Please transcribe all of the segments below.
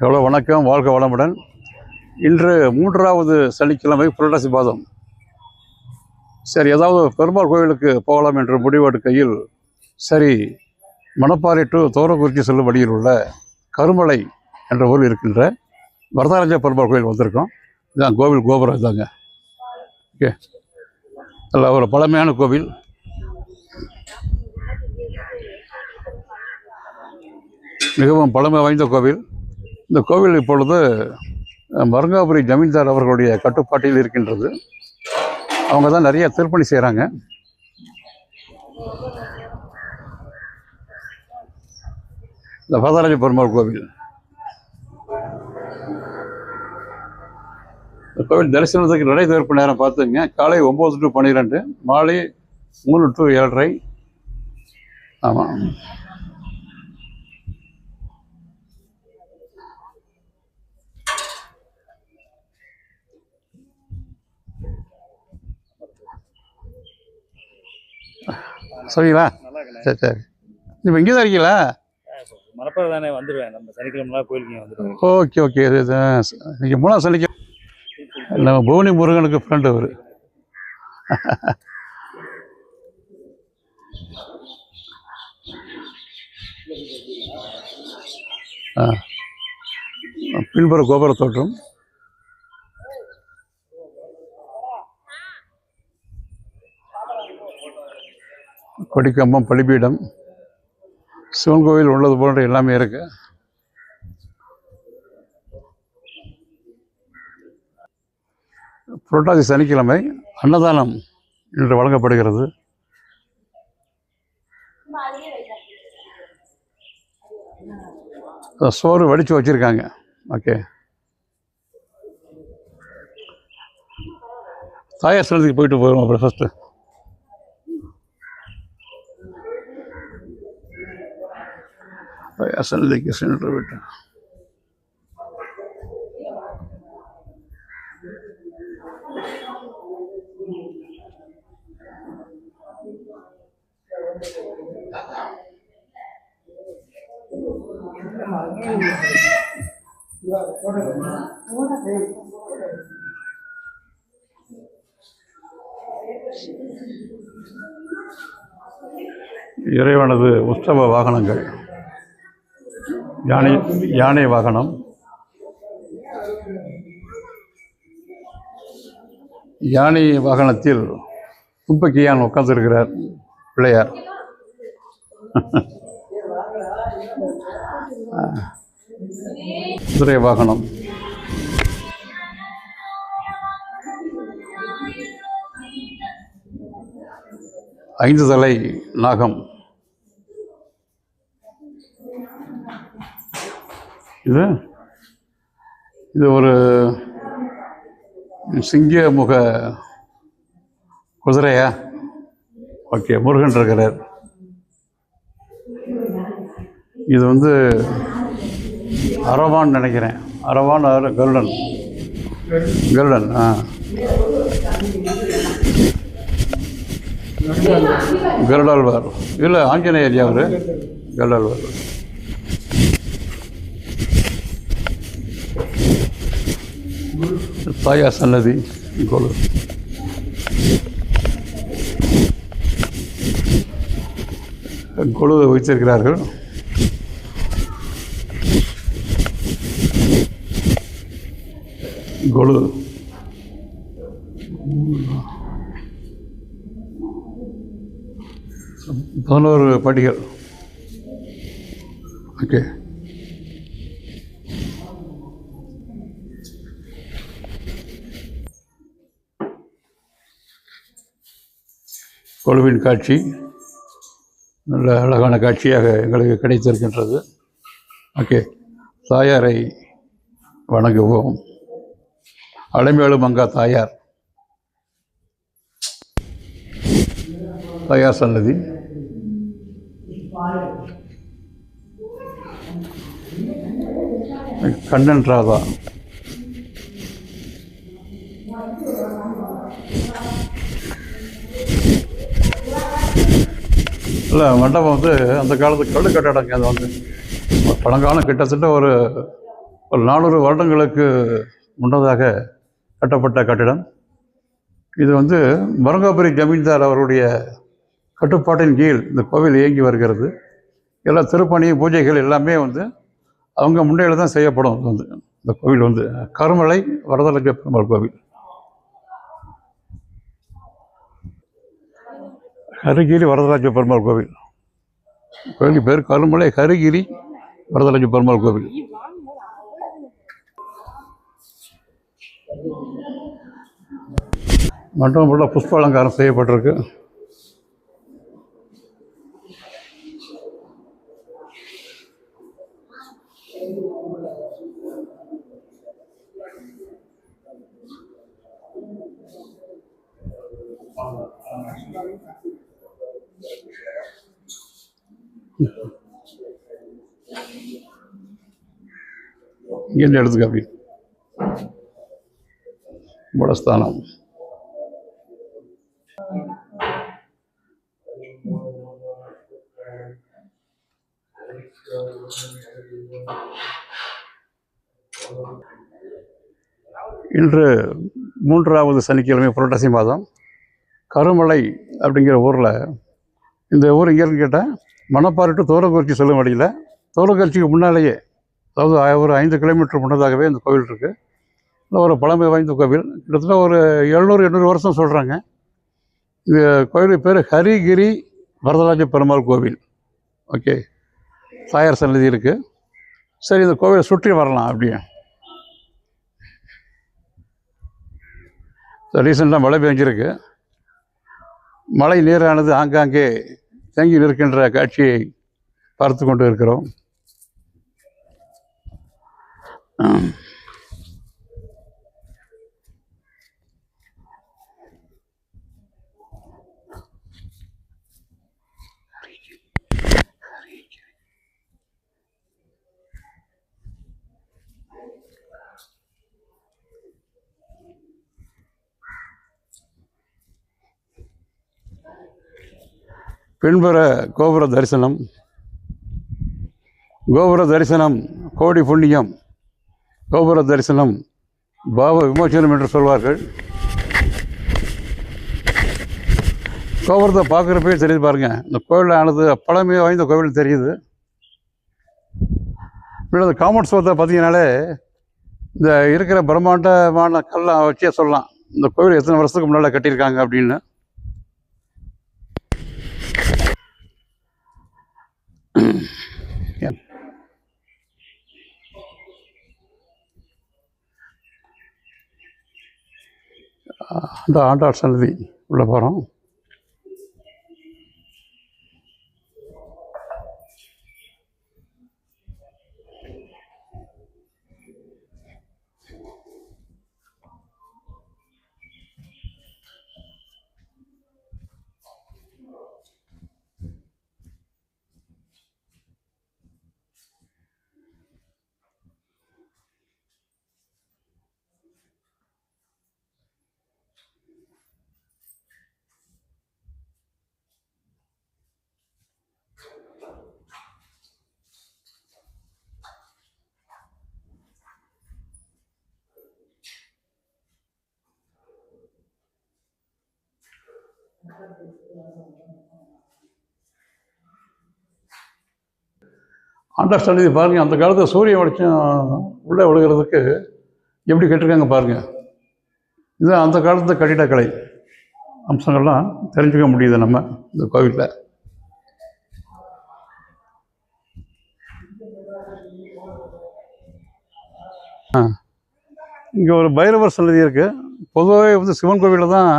எவ்வளோ வணக்கம் வாழ்க வளமுடன். இன்று மூன்றாவது சனிக்கிழமை புரட்டாசி பாதம் சரி ஏதாவது பெருமாள் கோவிலுக்கு போகலாம் என்று முடிவெடுக்கையில் சரி மணப்பாறை டு தோரக்குறிச்சி செல்லும் வழியில் உள்ள கருமலை என்ற ஊரில் இருக்கின்ற வரதராஜ பெருமாள் கோயில் வந்திருக்கோம். இதான் கோவில் கோபுரம் இதாங்க. ஓகே. நல்ல ஒரு பழமையான கோவில். மிகவும் பழமை வாய்ந்த கோவில். இந்த கோவில் இப்பொழுது மருங்காபுரி ஜமீன்தார் அவர்களுடைய கட்டுப்பாட்டில் இருக்கின்றது. அவங்க தான் நிறைய திருப்பணி செய்கிறாங்க இந்த பாதராஜ பெருமாள் கோவில். இந்த கோவில் தரிசனத்துக்கு நடை திறப்பு நேரம் பார்த்துங்க. காலை ஒம்பது டு பன்னிரெண்டு மாலை மூணு டு ஏழரை. ஆமாம் இருக்கேன் சரி சரி. இப்போ இங்கே தான் இருக்கீங்களா? மணப்பாறை தானே வந்துடுவேன் நம்ம சனிக்கிழமைலாம் கோயிலுக்கு இங்க வந்துடுவேன் ஓகே ஓகே. இது நீங்கள் மூணாவது சனிக்கு நம்ம புவனி முருகனுக்கு ஃப்ரெண்டு அவர். ஆ. பின்புற கோபுர தோற்றம் கொடிக்கம்பம் பலிபீடம் சிவன் கோவில் உள்ளது போன்ற எல்லாமே இருக்கு. புரட்டாசி சனிக்கிழமை அன்னதானம் இன்று வழங்கப்படுகிறது. சோறு வடித்து வச்சுருக்காங்க. ஓகே. தாயார் ஸ்தலத்துக்கு போயிட்டு போயிடும் அப்புறம் ஃபஸ்ட்டு சன்னதிக்கு சென்று விட்டான் இறைவனது உற்சவ வாகனங்கள். யானை யானை வாகனம். யானை வாகனத்தில் துப்பக்கியான் உட்கார்ந்திருக்கிறார் பிள்ளையார். குதிரை வாகனம். ஐந்து தலை நாகம். இது? இது ஒரு சிங்க முக குதிரையா? ஓகே முருகன் இருக்கிறார். இது வந்து அரவான் நினைக்கிறேன். அரவான் அர- கருடன். கருடன் ஆ. கருடாழ்வார். இல்லை ஆஞ்சநேயர் அவர் கருடாழ்வார். தாயா சன்னதி கொலு கொழு வைத்திருக்கிறார்கள் கொலு பதினோரு படிகள் ஓகே. கொழுவின் காட்சி. நல்ல அழகான காட்சியாக எங்களுக்கு கிடைத்திருக்கின்றது. ஓகே தாயாரை வணங்குவோம். அலைமேலு மங்கா தாயார். தாயார் சன்னதி. கண்ணன் ராதா. இல்லை மண்டபம் வந்து அந்த காலத்து கல் கட்டடங்க அது வந்து. பழங்காலம் கிட்டத்தட்ட ஒரு ஒரு நானூறு வருடங்களுக்கு முன்னதாக கட்டப்பட்ட கட்டிடம். இது வந்து மரங்காபுரி ஜமீன்தார் அவருடைய கட்டுப்பாட்டின் கீழ் இந்த கோவில் இயங்கி வருகிறது. எல்லா திருப்பணி பூஜைகள் எல்லாமே வந்து அவங்க முன்னையில் தான் செய்யப்படும். வந்து இந்த கோவில் வந்து கருமலை வரதலட்சுமி பெருமாள் கோவில். கருகிரி வரதராஜ பெருமாள் கோவில். கோவில் பேர் கருமலை கருகிரி வரதராஜ பெருமாள் கோவில். மண்டபம் ஃபுல்லாக புஷ்ப அலங்காரம் செய்யப்பட்டிருக்கு. இங்கேருந்து எடுத்துக்க அப்படின்னு மூலஸ்தானம் இன்று மூன்றாவது சனிக்கிழமை புரட்டாசி மாதம். கருமலை அப்படிங்கிற ஊரில் இந்த ஊர் எங்கேன்னு கேட்டால் மணப்பாறை டு தோரக்குறிச்சி செல்லும் வழியில் தோரக்குறிச்சிக்கு முன்னாலேயே அதாவது ஒரு ஐந்து கிலோமீட்டர் முன்னதாகவே இந்த கோவில் இருக்குது இன்னும் ஒரு பழமை வாய்ந்த கோவில். கிட்டத்தட்ட ஒரு எழுநூறு எண்ணூறு வருஷம் சொல்கிறாங்க இந்த கோவில் பேர் ஹரிகிரி வரதராஜ பெருமாள் கோவில். ஓகே. தாயார் சன்னதி இருக்குது சரி இந்த கோவிலை சுற்றி வரலாம் அப்படியே. ரீசெண்டாக மழை பெஞ்சிருக்கு. மழை நீரானது ஆங்காங்கே தேங்கி நிற்கின்ற காட்சியை பார்த்து கொண்டு இருக்கிறோம். Um, பின்புற கோபுர தரிசனம். கோபுர தரிசனம் கோடி புண்ணியம். கோபுர தரிசனம் பாவ விமோசனம் என்று சொல்வார்கள். கோபுரத்தை பார்க்குறப்பே தெரியுது பாருங்க. இந்த கோவில் ஆனது பழமையாக வாய்ந்த கோவில் தெரியுது. இந்த அந்த காமௌண்ட் சுவத்தை பார்த்தீங்கனாலே இந்த இருக்கிற பிரம்மாண்டமான கல்லாம் வச்சே சொல்லலாம். இந்த கோவில் எத்தனை வருஷத்துக்கு முன்னால் கட்டியிருக்காங்க அப்படின்னு. அந்த ஆண்டாள் சன்னதி உள்ள போகிறோம் அண்டர்ஸ்டாண்டிங் பாருங்கள் அந்த காலத்தில் சூரிய வெளிச்சம் உள்ளே விழுகிறதுக்கு எப்படி கட்டிருக்காங்க பாருங்கள் இதுதான் அந்த காலத்து கட்டிடக்கலை அம்சங்கள்லாம் தெரிஞ்சுக்க முடியுது நம்ம இந்த கோவிலில். இங்கே ஒரு பைரவர் சன்னதி இருக்குது பொதுவாகவே வந்து சிவன் கோவிலில் தான்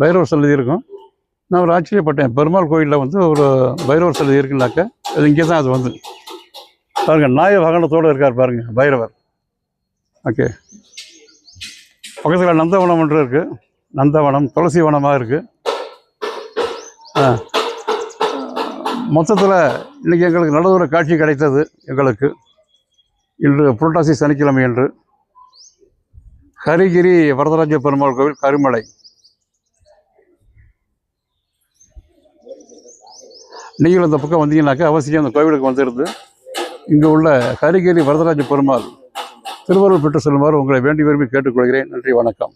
பைரவர் சன்னதி இருக்கும். நான் ஒரு ஆச்சரியப்பட்டேன். பெருமாள் கோயிலில் வந்து ஒரு பைரவர் சிலை இருக்குனாக்க அது இங்கே தான் அது வந்து. பாருங்கள் நாய வாகனத்தோடு இருக்கார் பாருங்கள் பைரவர். ஓகே. பக்கத்தில் நந்தவனம் ஒன்று இருக்குது நந்தவனம் துளசி வனமாக இருக்குது ஆ. மொத்தத்தில் இன்றைக்கி எங்களுக்கு நல்ல ஒரு காட்சி கிடைத்தது எங்களுக்கு. இன்று புரட்டாசி சனிக்கிழமை என்று ஹரிகிரி வரதராஜ பெருமாள் கோவில் கருமலை. நீங்கள் இந்த பக்கம் வந்தீங்கன்னாக்கா அவசியம் அந்த கோவிலுக்கு வந்துடுது. இங்கே உள்ள கரிகேலி வரதராஜ பெருமாள் திருவருள் பெற்று செல்லுமாறு உங்களை வேண்டி விரும்பி கேட்டுக்கொள்கிறேன். நன்றி வணக்கம்.